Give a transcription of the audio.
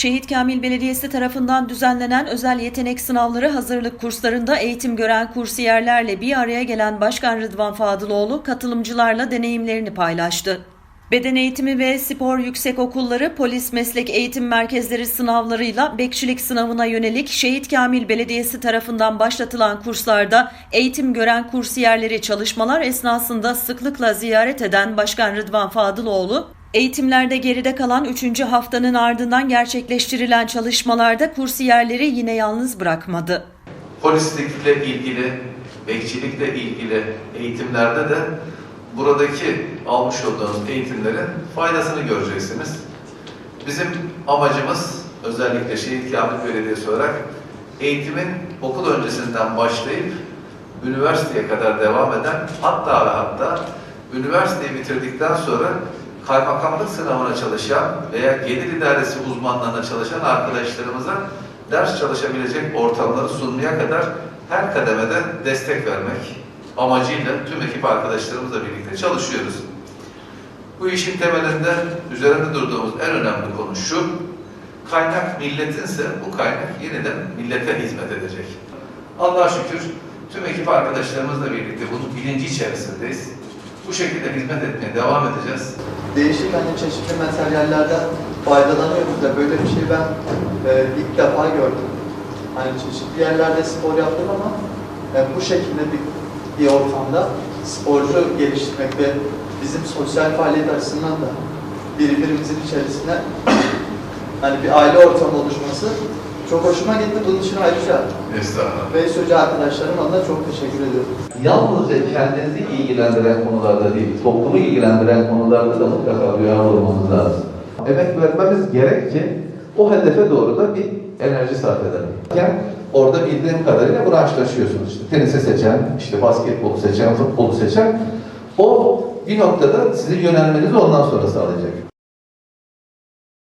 Şehit Kamil Belediyesi tarafından düzenlenen özel yetenek sınavları hazırlık kurslarında eğitim gören kursiyerlerle bir araya gelen Başkan Rıdvan Fadıloğlu katılımcılarla deneyimlerini paylaştı. Beden eğitimi ve spor yüksek okulları polis meslek eğitim merkezleri sınavlarıyla bekçilik sınavına yönelik Şehit Kamil Belediyesi tarafından başlatılan kurslarda eğitim gören kursiyerleri çalışmalar esnasında sıklıkla ziyaret eden Başkan Rıdvan Fadıloğlu, eğitimlerde geride kalan 3. haftanın ardından gerçekleştirilen çalışmalarda kursiyerleri yine yalnız bırakmadı. polislikle ilgili, bekçilikle ilgili eğitimlerde de buradaki almış olduğunuz eğitimlerin faydasını göreceksiniz. Bizim amacımız özellikle Şehit Kamil Belediyesi olarak eğitimin okul öncesinden başlayıp üniversiteye kadar devam eden hatta ve hatta üniversiteyi bitirdikten sonra kaymakamlık sınavına çalışan veya gelir idaresi uzmanlığına çalışan arkadaşlarımıza ders çalışabilecek ortamları sunmaya kadar her kademede destek vermek amacıyla tüm ekip arkadaşlarımızla birlikte çalışıyoruz. Bu işin temelinde üzerinde durduğumuz en önemli konu şu, kaynak milletinse bu kaynak yeniden millete hizmet edecek. Allah'a şükür tüm ekip arkadaşlarımızla birlikte bunun bilinci içerisindeyiz. Bu şekilde hizmet etmeye devam edeceğiz. değişik hani çeşitli materyallerden faydalanıyoruz da böyle bir şey ben e, ilk defa gördüm. Hani çeşitli yerlerde spor yaptım ama e, bu şekilde bir, bir ortamda sporcu geliştirmek ve bizim sosyal faaliyet açısından da birbirimizin içerisinde hani bir aile ortamı oluşması çok hoşuma gitti. Bunun için ayrıca Estağfurullah. Veys Hoca arkadaşlarım adına çok teşekkür ediyorum. yalnızca kendinizi ilgilendiren konularda değil, toplumu ilgilendiren konularda da mutlaka duyarlı olmamız lazım. Emek vermemiz gerek ki o hedefe doğru da bir enerji sarf edelim. Yani orada bildiğim kadarıyla branşlaşıyorsunuz. İşte tenisi seçen, işte basketbolu seçen, futbolu seçen o bir noktada sizin yönelmenizi ondan sonra sağlayacak.